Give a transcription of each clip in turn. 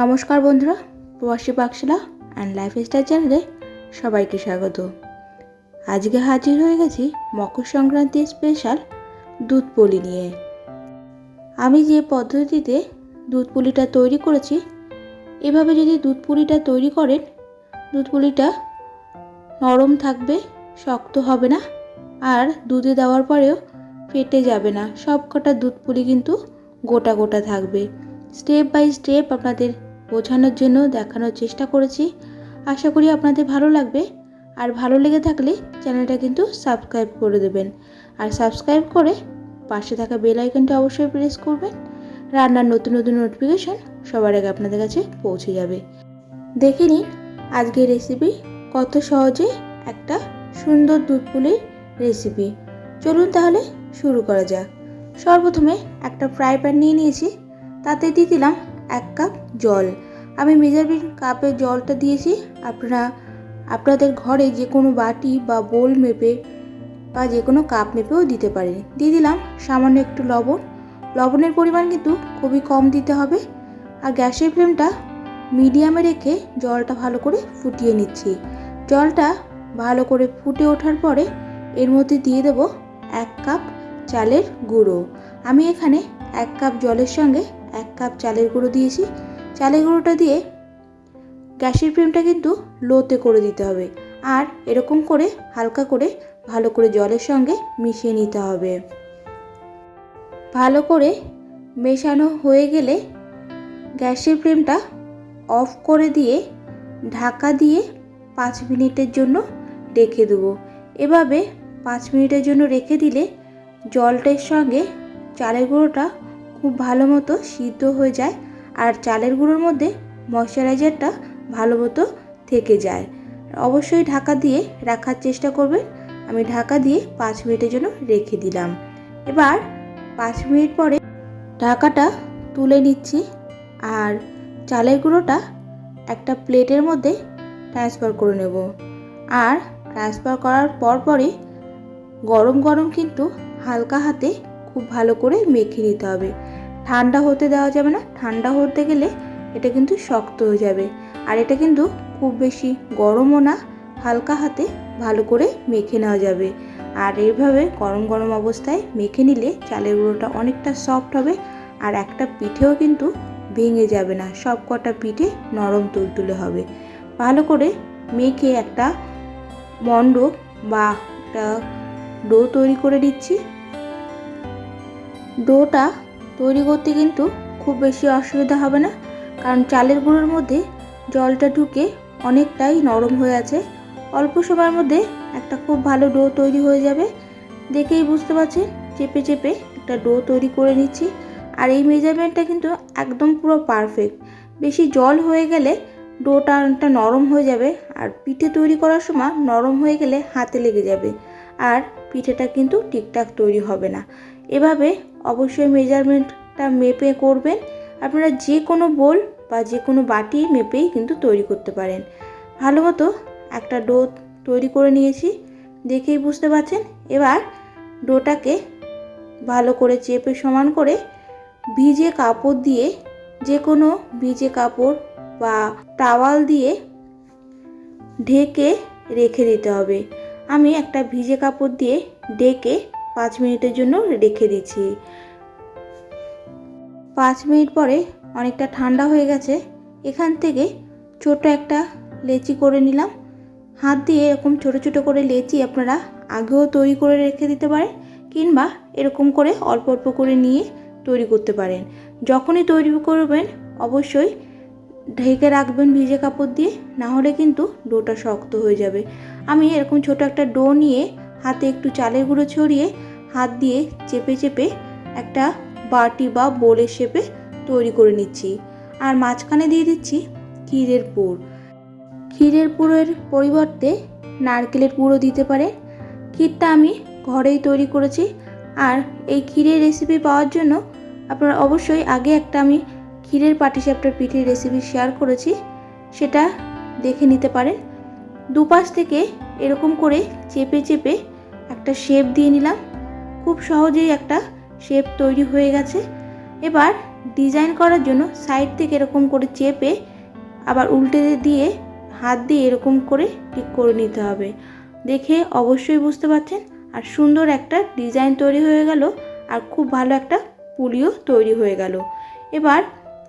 নমস্কার বন্ধুরা, প্রবাসী পাকশালা অ্যান্ড লাইফস্টাইল চ্যানেলে সবাইকে স্বাগত। আজকে হাজির হয়ে গেছি মকর সংক্রান্তি স্পেশাল দুধ পুলি নিয়ে। আমি যে পদ্ধতিতে দুধ পুলিটা তৈরি করেছি, এভাবে যদি দুধ পুলিটা তৈরি করেন, দুধ পুলিটা নরম থাকবে, শক্ত হবে না, আর দুধে দেওয়ার পরেও ফেটে যাবে না। সব কটা দুধ পুলি কিন্তু গোটা গোটা থাকবে। স্টেপ বাই স্টেপ আপনাদের বোঝানোর জন্য দেখানোর চেষ্টা করেছি। আশা করি আপনাদের ভালো লাগবে। আর ভালো লেগে থাকলে চ্যানেলটা কিন্তু সাবস্ক্রাইব করে দেবেন। আর সাবস্ক্রাইব করে পাশে থাকা বেল আইকনটা অবশ্যই প্রেস করবেন। রান্নার নতুন নতুন নোটিফিকেশান সবার আগে আপনাদের কাছে পৌঁছে যাবে। দেখে নিন আজকের রেসিপি কত সহজে একটা সুন্দর দুধ পুলির রেসিপি চলুন তাহলে শুরু করা যাক। সর্বপ্রথমে একটা ফ্রাই প্যান নিয়ে নিয়েছি। তাতে দিয়ে দিলাম এক কাপ জল। আমি মেজারমেন্ট কাপে জলটা দিয়েছি। আপনারা, আপনাদের ঘরে যে কোনো বাটি বা বোল মেপে বা যে কোনো কাপ মেপেও দিতে পারেন দিয়ে দিলাম সামান্য একটু লবণ। লবণের পরিমাণ কিন্তু খুবই কম দিতে হবে। আর গ্যাসের ফ্লেমটা মিডিয়ামে রেখে জলটা ভালো করে ফুটিয়ে নিচ্ছি। জলটা ভালো করে ফুটে ওঠার পরে এর মধ্যে দিয়ে দেব এক কাপ চালের গুঁড়ো। আমি এখানে এক কাপ জলের সঙ্গে এক কাপ চালের গুঁড়ো দিয়েছি। চালের গুঁড়োটা দিয়ে গ্যাসের ফ্লেমটা কিন্তু লোতে করে দিতে হবে। আর এরকম করে হালকা করে ভালো করে জলের সঙ্গে মিশিয়ে নিতে হবে। ভালো করে মেশানো হয়ে গেলে গ্যাসের ফ্লেমটা অফ করে দিয়ে ঢাকা দিয়ে পাঁচ মিনিটের জন্য রেখে দেবো। এভাবে পাঁচ মিনিটের জন্য রেখে দিলে জলটার সঙ্গে চালের গুঁড়োটা খুব ভালো মতো সিদ্ধ হয়ে যায় আর চালের গুঁড়োর মধ্যে ময়শ্চারাইজারটা ভালো মতো থেকে যায়। অবশ্যই ঢাকা দিয়ে রাখার চেষ্টা করবেন। আমি ঢাকা দিয়ে পাঁচ মিনিটের জন্য রেখে দিলাম। এবার পাঁচ মিনিট পরে ঢাকাটা তুলে নিচ্ছি আর চালের গুঁড়োটা একটা প্লেটের মধ্যে ট্রান্সফার করে নেব। আর ট্রান্সফার করার পর পরে গরম গরম কিন্তু হালকা হাতে খুব ভালো করে মেখে নিতে হবে। ঠান্ডা হতে দেওয়া যাবে না। ঠান্ডা হতে গেলে এটা কিন্তু শক্ত হয়ে যাবে। আর এটা কিন্তু খুব বেশি গরমও না, হালকা হাতে ভালো করে মেখে নেওয়া যাবে। আর এইভাবে গরম গরম অবস্থায় মেখে নিলে চালের গুঁড়োটা অনেকটা সফট হবে আর একটা পিঠেও কিন্তু ভেঙে যাবে না। সব কটা পিঠে নরম তুলতুলে হবে। ভালো করে মেখে একটা মণ্ড বা একটা ডো তৈরি করে দিচ্ছি ডোটা তৈরি করতে কিন্তু খুব বেশি অসুবিধা হবে না। কারণ চালের গুঁড়োর মধ্যে জলটা ঢুকে অনেকটাই নরম হয়ে আছে। অল্প সময়ের মধ্যে একটা খুব ভালো ডো তৈরি হয়ে যাবে। দেখেই বুঝতে পারছেন, চেপে চেপে একটা ডো তৈরি করে নিচ্ছি। আর এই মেজারমেন্টটা কিন্তু একদম পুরো পারফেক্ট বেশি জল হয়ে গেলে ডোটা অনেকটা নরম হয়ে যাবে আর পিঠে তৈরি করার সময় নরম হয়ে গেলে হাতে লেগে যাবে। আর পিঠেটা কিন্তু ঠিকঠাক তৈরি হবে না। এভাবে অবশ্যই মেজারমেন্টটা মেপে করবেন। আপনারা যে কোনো বোল বা যে কোনো বাটি মেপেই কিন্তু তৈরি করতে পারেন। ভালো মতো একটা ডো তৈরি করে নিয়েছি, দেখেই বুঝতে পারছেন? এবার ডোটাকে ভালো করে চেপে সমান করে ভিজে কাপড় দিয়ে যে কোনো ভিজে কাপড় বা টাওয়াল দিয়ে ঢেকে রেখে দিতে হবে। আমি একটা ভিজে কাপড় দিয়ে ডেকে পাঁচ মিনিটের জন্য রেখে দিচ্ছি। পাঁচ মিনিট পরে অনেকটা ঠান্ডা হয়ে গেছে, এখান থেকে ছোট একটা লেচি করে নিলাম। হাত দিয়ে এরকম ছোট ছোট করে লেচি আপনারা আগেও তৈরি করে রেখে দিতে পারেন কিংবা এরকম করে অল্প অল্প করে নিয়ে তৈরি করতে পারেন। যখনই তৈরি করবেন, অবশ্যই ঢেকে রাখবেন ভিজে কাপড় দিয়ে, না হলে কিন্তু ডোটা শক্ত হয়ে যাবে। আমি এরকম ছোট একটা ডো নিয়ে হাতে একটু চালের গুঁড়ো ছড়িয়ে হাত দিয়ে চেপে চেপে একটা বাটি বা বোলের শেপে তৈরি করে নিচ্ছি। আর মাঝখানে দিয়ে দিচ্ছি ক্ষীরের পুর। ক্ষীরের পুরের পরিবর্তে নারকেলের পুরো দিতে পারে। ক্ষীরটা আমি ঘরেই তৈরি করেছি। আর এই ক্ষীরের রেসিপি পাওয়ার জন্য আপনারা অবশ্যই আগে একটা আমি ক্ষীরের পাটিসাপটার পিঠের রেসিপি শেয়ার করেছি। সেটা দেখে নিতে পারেন। দুপাশ থেকে এরকম করে চেপে চেপে একটা শেপ দিয়ে নিলাম। খুব সহজেই একটা শেপ তৈরি হয়ে গেছে। এবার ডিজাইন করার জন্য সাইড থেকে এরকম করে চেপে আবার উল্টে দিয়ে হাত দিয়ে এরকম করে ঠিক করে নিতে হবে। দেখে অবশ্যই বুঝতে পারছেন। আর সুন্দর একটা ডিজাইন তৈরি হয়ে গেল আর খুব ভালো একটা পুলিও তৈরি হয়ে গেল। এবার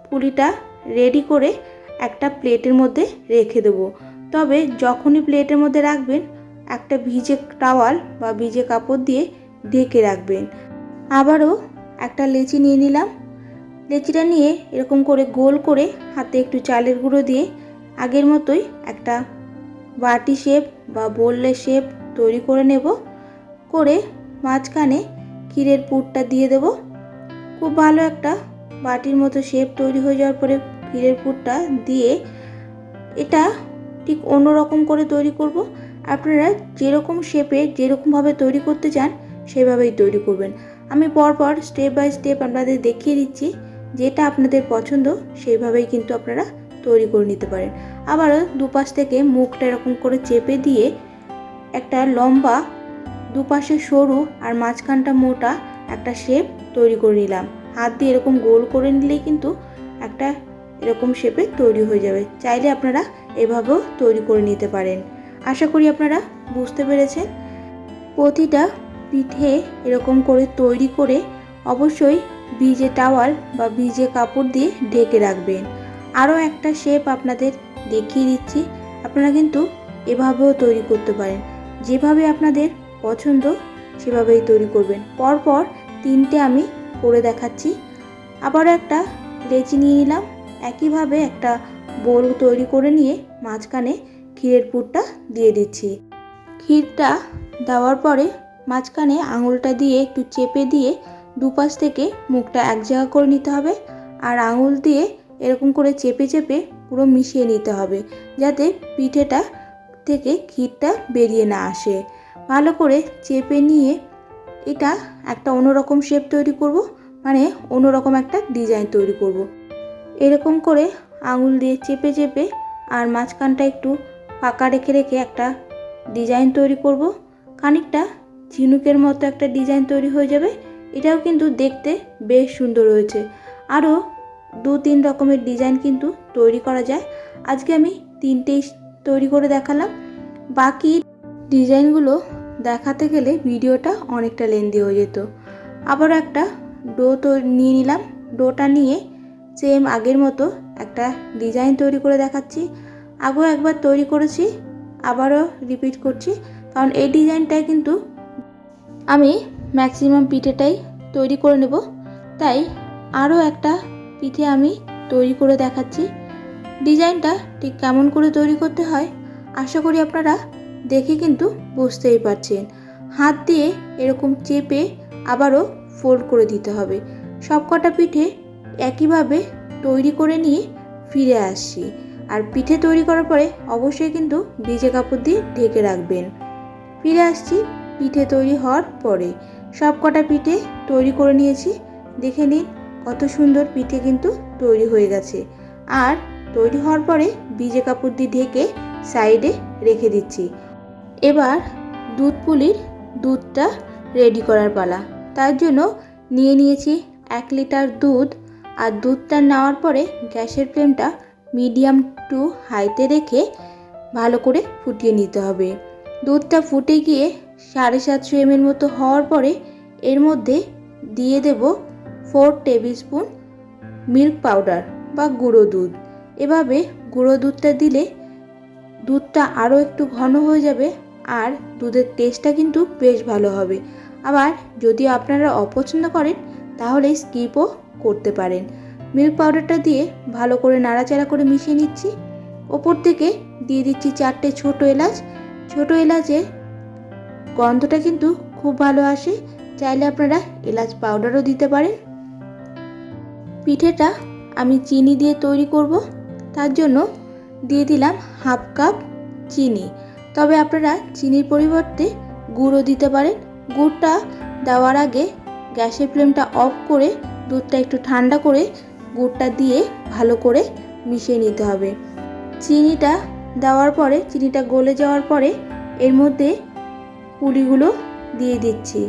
পুলিটা রেডি করে একটা প্লেটের মধ্যে রেখে দেবো। তবে যখনই প্লেটের মধ্যে রাখবেন একটা ভিজে টাওয়াল বা ভিজে কাপড় দিয়ে ঢেকে রাখবেন। আবারও একটা লেচি নিয়ে নিলাম। লেচিটা নিয়ে এরকম করে গোল করে হাতে একটু চালের গুঁড়ো দিয়ে আগের মতোই একটা বাটি শেপ বা বোল্লে শেপ তৈরি করে নেব। করে মাঝখানে ক্ষীরের পুরটা দিয়ে দেব। খুব ভালো একটা বাটির মতো শেপ তৈরি হয়ে যাওয়ার পরে ক্ষীরের পুরটা দিয়ে এটা ঠিক অন্যরকম করে তৈরি করব। আপনারা যেরকম শেপে যেরকমভাবে তৈরি করতে চান, সেভাবেই তৈরি করবেন। আমি পরপর স্টেপ বাই স্টেপ আপনাদের দেখিয়ে দিচ্ছি, যেটা আপনাদের পছন্দ সেইভাবেই কিন্তু আপনারা তৈরি করে নিতে পারেন। আবারও দুপাশ থেকে মুখটা এরকম করে চেপে দিয়ে একটা লম্বা দুপাশে সরু আর মাঝখানটা মোটা একটা শেপ তৈরি করে নিলাম। হাত দিয়ে এরকম গোল করে নিলেই কিন্তু একটা এরকম শেপে তৈরি হয়ে যাবে। চাইলে আপনারা এভাবেও তৈরি করে নিতে পারেন। আশা করি আপনারা বুঝতে পেরেছেন। প্রতিটা পিঠে এরকম করে তৈরি করে অবশ্যই ভিজে টাওয়াল বা ভিজে কাপড় দিয়ে ঢেকে রাখবেন। আরও একটা শেপ আপনাদের দেখিয়ে দিচ্ছি। আপনারা কিন্তু এভাবেও তৈরি করতে পারেন। যেভাবে আপনাদের পছন্দ সেভাবেই তৈরি করবেন। পরপর তিনটে আমি করে দেখাচ্ছি। আবার একটা লেচি নিয়ে নিলাম। একইভাবে একটা বোল তৈরি করে নিয়ে মাঝখানে ক্ষীরের পুরটা দিয়ে দিচ্ছি ক্ষীরটা দেওয়ার পরে মাঝখানে আঙুলটা দিয়ে একটু চেপে দিয়ে দুপাশ থেকে মুখটা এক জায়গা করে নিতে হবে আর আঙুল দিয়ে এরকম করে চেপে চেপে পুরো মিশিয়ে নিতে হবে যাতে পিঠেটা থেকে ক্ষীরটা বেরিয়ে না আসে ভালো করে চেপে নিয়ে এটা একটা অন্যরকম শেপ তৈরি করব মানে অন্যরকম একটা ডিজাইন তৈরি করব। এরকম করে আঙুল দিয়ে চেপে চেপে আর মাঝখানটা একটু ফাঁকা রেখে রেখে একটা ডিজাইন তৈরি করব। খানিকটা ঝিনুকের মতো একটা ডিজাইন তৈরি হয়ে যাবে। এটাও কিন্তু দেখতে বেশ সুন্দর হয়েছে। আরও দু তিন রকমের ডিজাইন কিন্তু তৈরি করা যায়। আজকে আমি তিনটেই তৈরি করে দেখালাম। বাকি ডিজাইনগুলো দেখাতে গেলে ভিডিওটা অনেকটা লেন্দি হয়ে যেত। আবার একটা ডো তো নিয়ে নিলাম। ডোটা নিয়ে সেম আগের মতো একটা ডিজাইন তৈরি করে দেখাচ্ছি। আগেও একবার তৈরি করেছি, আবারও রিপিট করছি, কারণ এই ডিজাইনটাই কিন্তু আমি ম্যাক্সিমাম পিঠেটাই তৈরি করে নেব। তাই আরও একটা পিঠে আমি তৈরি করে দেখাচ্ছি। ডিজাইনটা ঠিক কেমন করে তৈরি করতে হয়, আশা করি আপনারা দেখে কিন্তু বুঝতেই পারছেন। হাত দিয়ে এরকম চেপে আবারও ফোল্ড করে দিতে হবে। সব কটা পিঠে একইভাবে তৈরি করে নিয়ে ফিরে আসছি। আর পিঠে তৈরি করার পরে অবশ্যই কিন্তু ভিজে কাপড় দিয়ে ঢেকে রাখবেন। ফিরে আসছি পিঠে তৈরি হওয়ার পরে। সব কটা পিঠে তৈরি করে নিয়েছি। দেখে নিন কত সুন্দর পিঠে কিন্তু তৈরি হয়ে গেছে। আর তৈরি হওয়ার পরে ভিজে কাপড় দিয়ে ঢেকে সাইডে রেখে দিচ্ছি। এবার দুধ পুলির দুধটা রেডি করার পালা। তার জন্য নিয়ে নিয়েছি এক লিটার দুধ। আর দুধটা নেওয়ার পরে গ্যাসের ফ্লেমটা মিডিয়াম টু হাইতে রেখে ভালো করে ফুটিয়ে নিতে হবে। দুধটা ফুটে গিয়ে সাড়ে সাতশো এমএল মতো হওয়ার পরে এর মধ্যে দিয়ে দেব four tablespoon milk powder বা গুঁড়ো দুধ। এভাবে গুঁড়ো দুধটা দিলে দুধটা আরও একটু ঘন হয়ে যাবে আর দুধের টেস্টটা কিন্তু বেশ ভালো হবে। আবার যদি আপনারা অপছন্দ করেন তাহলে স্কিপও করতে পারেন। মিল্ক পাউডারটা দিয়ে ভালো করে নাড়াচাড়া করে মিশিয়ে নিচ্ছি। ওপর থেকে দিয়ে দিচ্ছি চারটে ছোট এলাচ। ছোট এলাচের গন্ধটা কিন্তু খুব ভালো আসে। চাইলে আপনারা এলাচ পাউডারও দিতে পারেন। পিঠেটা আমি চিনি দিয়ে তৈরি করব। তার জন্য দিয়ে দিলাম হাফ কাপ চিনি। তবে আপনারা চিনির পরিবর্তে গুঁড়ো দিতে পারেন। গুড়টা দেওয়ার আগে গ্যাসের ফ্লেমটা অফ করে দুধটা একটু ঠান্ডা করে গুড়টা দিয়ে ভালো করে মিশিয়ে নিতে হবে। চিনিটা দেওয়ার পরে, চিনিটা গলে যাওয়ার পরে এর মধ্যে পুলিগুলো দিয়ে দিচ্ছি।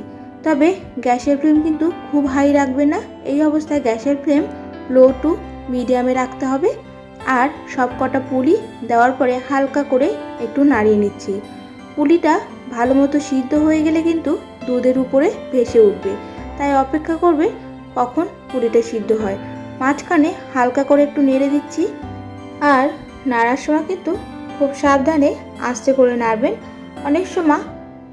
তবে গ্যাসের ফ্লেম কিন্তু খুব হাই রাখবে না। এই অবস্থায় গ্যাসের ফ্লেম লো টু মিডিয়ামে রাখতে হবে। আর সব কটা পুলি দেওয়ার পরে হালকা করে একটু নাড়িয়ে নিচ্ছি। পুলিটা ভালো মতো সিদ্ধ হয়ে গেলে কিন্তু দুধের উপরে ভেসে উঠবে। তাই অপেক্ষা করবে কখন পুলিটা সিদ্ধ হয়। মাঝখানে হালকা করে একটু নেড়ে দিচ্ছি। আর নাড়ার সময় কিন্তু খুব সাবধানে আস্তে করে নাড়বেন। অনেক সময়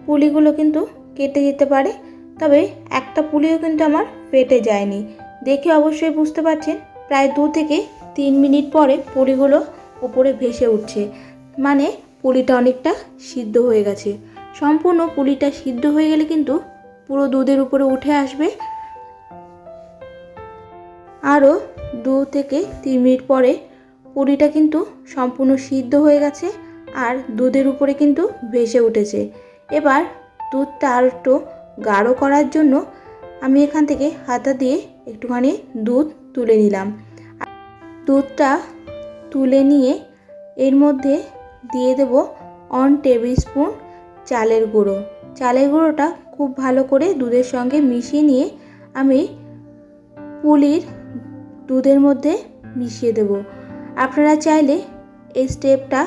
পুলিগুলো কিন্তু কেটে যেতে পারে, তবে একটা পুলিও কিন্তু আমার পেটে যায়নি। দেখে অবশ্যই বুঝতে পারছেন, প্রায় দু থেকে তিন মিনিট পরে পুলিগুলো উপরে ভেসে উঠছে। মানে পুলিটা অনেকটা সিদ্ধ হয়ে গেছে। সম্পূর্ণ পুলিটা সিদ্ধ হয়ে গেলে কিন্তু পুরো দুধের উপরে উঠে আসবে। আরও দু থেকে তিন মিনিট পরে পুরিটা কিন্তু সম্পূর্ণ সিদ্ধ হয়ে গেছে আর দুধের উপরে কিন্তু ভেসে উঠেছে। এবার দুধটা আর একটু গাঢ় করার জন্য আমি এখান থেকে হাতা দিয়ে একটুখানি দুধ তুলে নিলাম। দুধটা তুলে নিয়ে এর মধ্যে দিয়ে দেব অন টেবিল স্পুন চালের গুঁড়ো। চালের গুঁড়োটা খুব ভালো করে দুধের সঙ্গে মিশিয়ে নিয়ে আমি পুলির দুধের মধ্যে মিশিয়ে দেব। আপনারা চাইলে এই স্টেপটা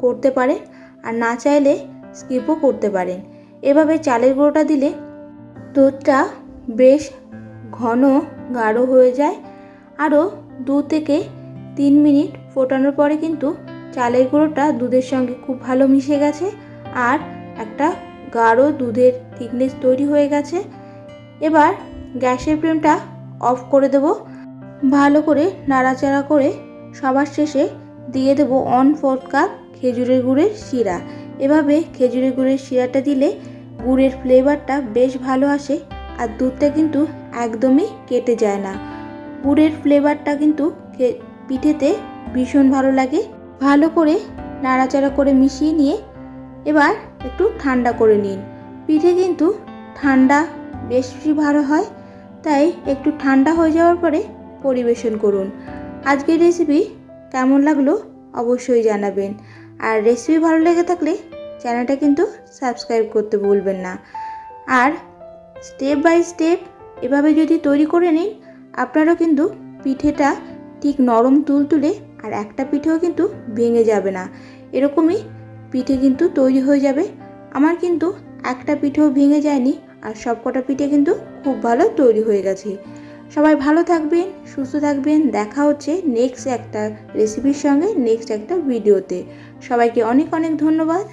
করতে পারেন আর না চাইলে স্কিপও করতে পারেন। এভাবে চালের গুঁড়োটা দিলে দুধটা বেশ ঘন গাঢ় হয়ে যায়। আরও দু থেকে তিন মিনিট ফোটানোর পরে কিন্তু চালের গুঁড়োটা দুধের সঙ্গে খুব ভালো মিশে গেছে আর একটা গাঢ় দুধের থিকনেস তৈরি হয়ে গেছে। এবার গ্যাসের ফ্লেমটা অফ করে দেব। ভালো করে নাড়াচাড়া করে সবার শেষে দিয়ে দেব অন ফোর্থ কাপ খেজুরের গুড়ের শিরা। এভাবে খেজুরের গুড়ের শিরাটা দিলে গুড়ের ফ্লেভারটা বেশ ভালো আসে আর দুধটা কিন্তু একদমই কেটে যায় না। গুড়ের ফ্লেভারটা কিন্তু পিঠেতে ভীষণ ভালো লাগে। ভালো করে নাড়াচাড়া করে মিশিয়ে নিয়ে এবার একটু ঠান্ডা করে নিন। পিঠে কিন্তু ঠান্ডা বেশি ভালো হয়, তাই একটু ঠান্ডা হয়ে যাওয়ার পরে পরিবেশন করুন। আজকের রেসিপি কেমন লাগল অবশ্যই জানাবেন। আর রেসিপি ভালো লেগে থাকলে চ্যানেলটা কিন্তু সাবস্ক্রাইব করতে ভুলবেন না। আর স্টেপ বাই স্টেপ এভাবে যদি তৈরি করে নিন, আপনারাও কিন্তু পিঠেটা ঠিক নরম তুলতুলে আর একটা পিঠেও কিন্তু ভেঙে যাবে না। এরকমই পিঠে কিন্তু তৈরি হয়ে যাবে। আমার কিন্তু একটা পিঠেও ভেঙে যায়নি আর সবকটা পিঠে কিন্তু খুব ভালো তৈরি হয়ে গেছে। সবাই ভালো থাকবেন, সুস্থ থাকবেন। দেখা হচ্ছে নেক্সট একটা রেসিপির সঙ্গে নেক্সট একটা ভিডিওতে সবাইকে অনেক অনেক ধন্যবাদ।